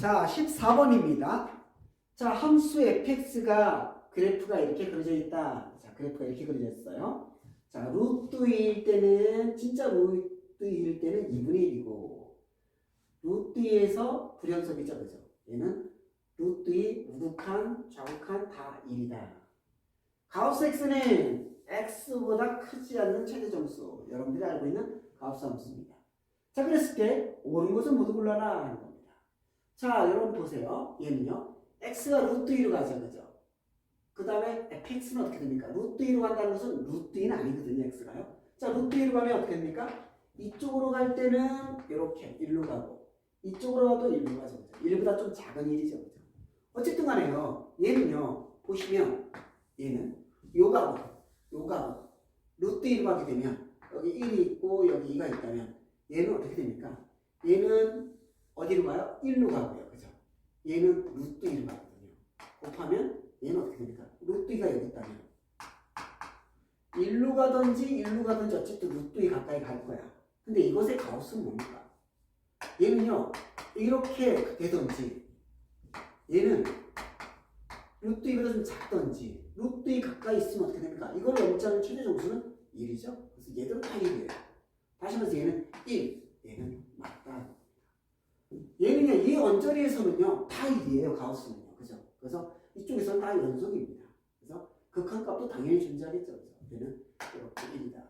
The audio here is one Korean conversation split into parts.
자, 14번입니다. 자, 함수 fx가 그래프가 이렇게 그려져 있다. 자, 그래프가 이렇게 그려져 있어요. 자, 루트 2일 때는 진짜 루트 2일 때는 2분의 1이고 루트 2에서 불연속이죠. 그죠? 얘는 루트 2 우극한, 좌극한 다 1이다. 가우스 x는 x보다 크지 않는 최대 점수. 여러분들이 알고 있는 가우스 함수입니다. 자, 그랬을 때 옳은 것은 모두 골라라. 자, 여러분 보세요. 얘는요. x가 루트 2로 가죠. 그죠? 그 다음에 fx는 어떻게 됩니까? 루트 2로 간다는 것은 루트 2는 아니거든요. x가요. 자, 루트 2로 가면 어떻게 됩니까? 이쪽으로 갈 때는 이렇게 1로 가고 이쪽으로 가도 1로 가죠. 그죠? 1보다 좀 작은 1이죠. 그죠? 어쨌든 간에요. 얘는요. 보시면 얘는 요가고 요가고 루트 1로 가게 되면 여기 1이 있고 여기 2가 있다면 얘는 어떻게 됩니까? 얘는 어디로 가요? 1로 가고요. 얘는 1로 가거든요. 곱하면 얘는 어떻게 됩니까? 루트 2가 여기 있다면 1로 가든지 1로 가든지 어쨌든 2 가까이 갈 거야. 근데 이것의 가우스는 뭡니까? 얘는요. 이렇게 되든지 얘는 루트 2보다 좀 작든지 2 가까이 있으면 어떻게 됩니까? 이걸 넘자는 최대 점수는 1이죠. 그래서 얘들은 다 1이에요. 다시 말해서 얘는 1, 얘는 맞다. 얘는요, 이 언저리에서는요, 다 1이에요, 가우스는요. 그죠? 그래서 이쪽에서는 다 연속입니다. 그래서 극한값도 당연히 존재하겠죠. 그죠? 얘는 이렇게 1이다.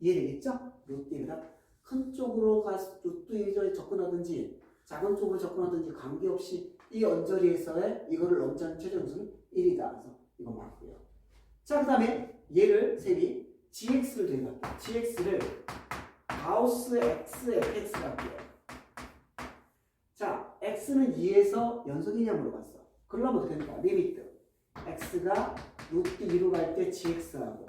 이해되겠죠? 루트 1보다 큰 쪽으로 가, 루트 1에 접근하든지 작은 쪽으로 접근하든지 관계없이 이 언저리에서의 이거를 넘자는 최대 점수는 1이다. 그래서 이거 맞고요. 자, 그 다음에 얘를 셈이 gx를 대입할게요. gx를 가우스 x fx가 할게요. 자, x는 2에서 연속이냐 물어봤어. 그러면 어떻게 됩니까? 리미트. x가 루트 2로 갈 때 gx하고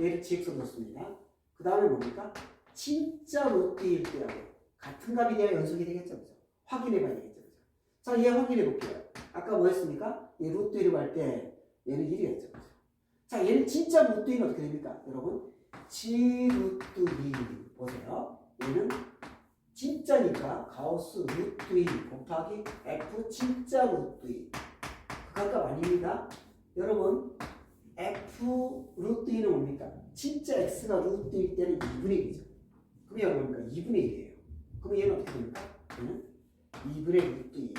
얘를 gx로 넣습니다. 그 다음에 뭡니까? 진짜 루트 1일 때하고 같은 값이 돼야 연속이 되겠죠. 그죠? 확인해 봐야 되겠죠. 그죠? 자, 얘 확인해 볼게요. 아까 뭐 했습니까? 얘 루트 1로 갈 때 얘는 1이었죠. 그죠? 자, 얘는 진짜 루트 2는 어떻게 됩니까? 여러분, g 루트 2 보세요. 얘는 진짜니까 가우스 루트 2 곱하기 f 진짜 루트 2 극한값 아닙니다. 여러분, f 루트 2는 뭡니까? 진짜 x가 루트 1일 때는 2분의 1이죠. 그럼 여러분, 뭡니까? 2분의 1이에요. 그럼 얘는 어떻게 됩니까? 얘는 2분의 루트 2.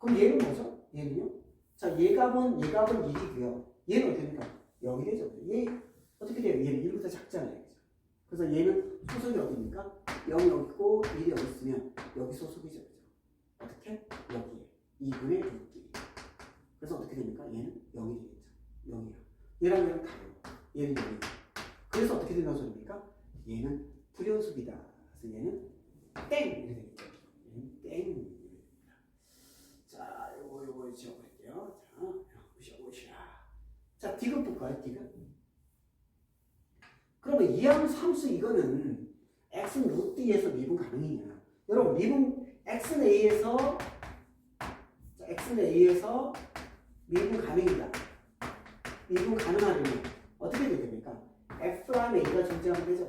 그럼 얘는 뭐죠? 얘는요? 자, 얘 값은, 얘 값은 1이고요. 얘는 어떻게 됩니까? 0이 되죠. 얘, 어떻게 돼요? 얘는 1보다 작잖아요. 그래서 얘는 소속이 어디입니까? 0이 여기 있고 1이 여기 있으면 여기 소속이죠. 어떻게? 여기에. 2분의 루트 2. 그래서 어떻게 됩니까? 얘는 0이 되겠죠. 0이야. 얘랑 얘랑 다르고 얘는 0이고. 그래서 어떻게 된다는 소리입니까? 얘는 불연속이다. 그래서 얘는 땡! 이렇게 되겠죠. 얘는 땡! 자, 요거 요거 지워볼게요. 자, 오샤. 자, 디귿 볼까요? 디귿. 그러면 이항 함수 이거는 x는 루트 2에서 미분 가능이냐? 여러분 미분 x는 a에서 자, x는 a에서 미분 가능이다. 미분 가능하려면 어떻게 돼야 됩니까? f 프라임 a가 존재하면 되죠.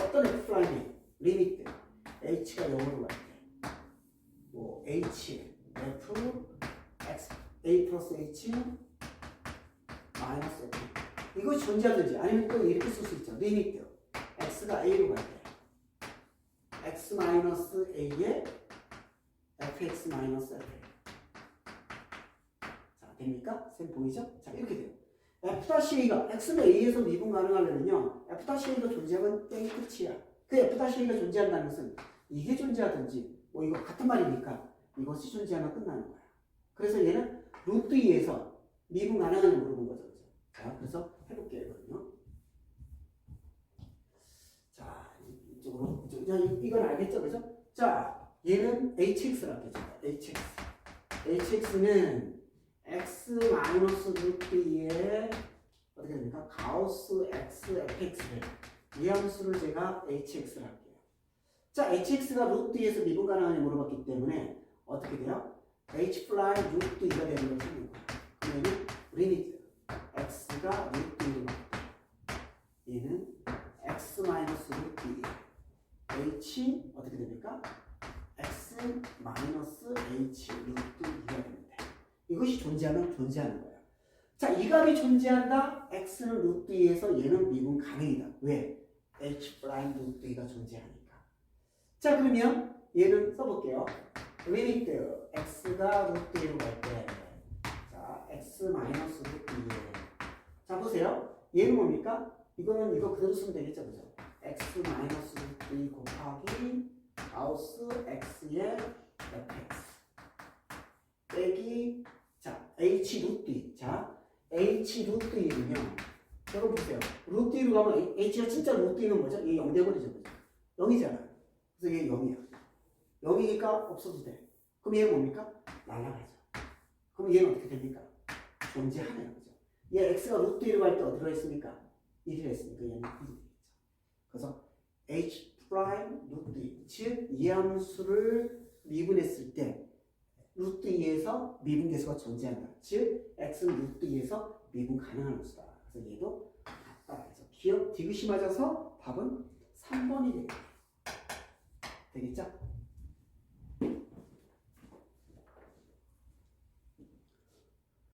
어떤 f 프라임이 리미트 h가 0으로 갈 때, 뭐 h f x a 플러스 h 이것이 존재하든지 아니면 또 이렇게 쓸 수 있죠. 리미트 x가 a로 갈 때 x 마이너스 a에 fx 마이너스 f 자 됩니까? 쌤 보이죠? 자 이렇게 돼요. f-a가 x는 a에서 미분 가능하려면요 f-a가 존재하면 땡이 끝이야. 그 f-a가 존재한다는 것은 이게 존재하든지 뭐 이거 같은 말이니까 이것이 존재하면 끝나는 거야. 그래서 얘는 루트 2에서 미분 가능하냐 물어본 거죠. 그래서 해볼게요, 이거는요. 자, 이쪽으로, 이쪽, 자, 이- 이건 알겠죠, 그죠? 자, 얘는 할게요, 제가. hx. hx는 x 마이너스 루트 2에 어떻게 됩니까? 가우스 x fx를 이 함수를 제가 hx를 할게요. 자, hx가 루트 2에서 미분 가능하냐 물어봤기 때문에 어떻게 돼요? h 플라이 루트 2가 되는 걸 생긴 거야. 그러면 리미 b가 루트 1 얘는 x 마이너스 루트 2 h 어떻게 됩니까? x 마이너스 h 루트 2가 됩니다. 이것이 존재하면 존재하는 거예요. 자, 이 값이 존재한다. x는 루트 2에서 얘는 미분 가능이다. 왜? h 프라임 루트 2가 존재하니까. 자, 그러면 얘는 써볼게요. 리미트 x가 루트 1로 갈 때, 자, x 마이너스 루트 2에 자, 보세요. 얘는 뭡니까? 이거는 이거 그대로 쓰면 되겠죠, 그죠? x 마이너스 루트 2 곱하기 마우스 x의 fx 빼기 자 h 루트 2. 자 h 루트 2는요. 여러분 보세요. 루트 2로 가면 h가 진짜 루트 2는 뭐죠? 얘 0 돼버리죠, 그죠? 0이잖아요. 그래서 얘 0이야. 0이니까 없어도 돼. 그럼 얘는 뭡니까? 날아가죠. 그럼 얘는 어떻게 됩니까? 존재하네요, 그죠? 얘 x가 루트 2로 갈 때 어디로 했습니까? 1이라 했으니까 얘는 1이 되겠죠. 그래서 h 프라임 루트 2, 즉 이 함수를 미분했을 때 루트 2에서 미분 계수가 존재한다. 즉 x는 루트 2에서 미분 가능한 수다. 그래서 얘도. 그래서 기억 디귿이 맞아서 답은 3번이 되겠다. 되겠죠?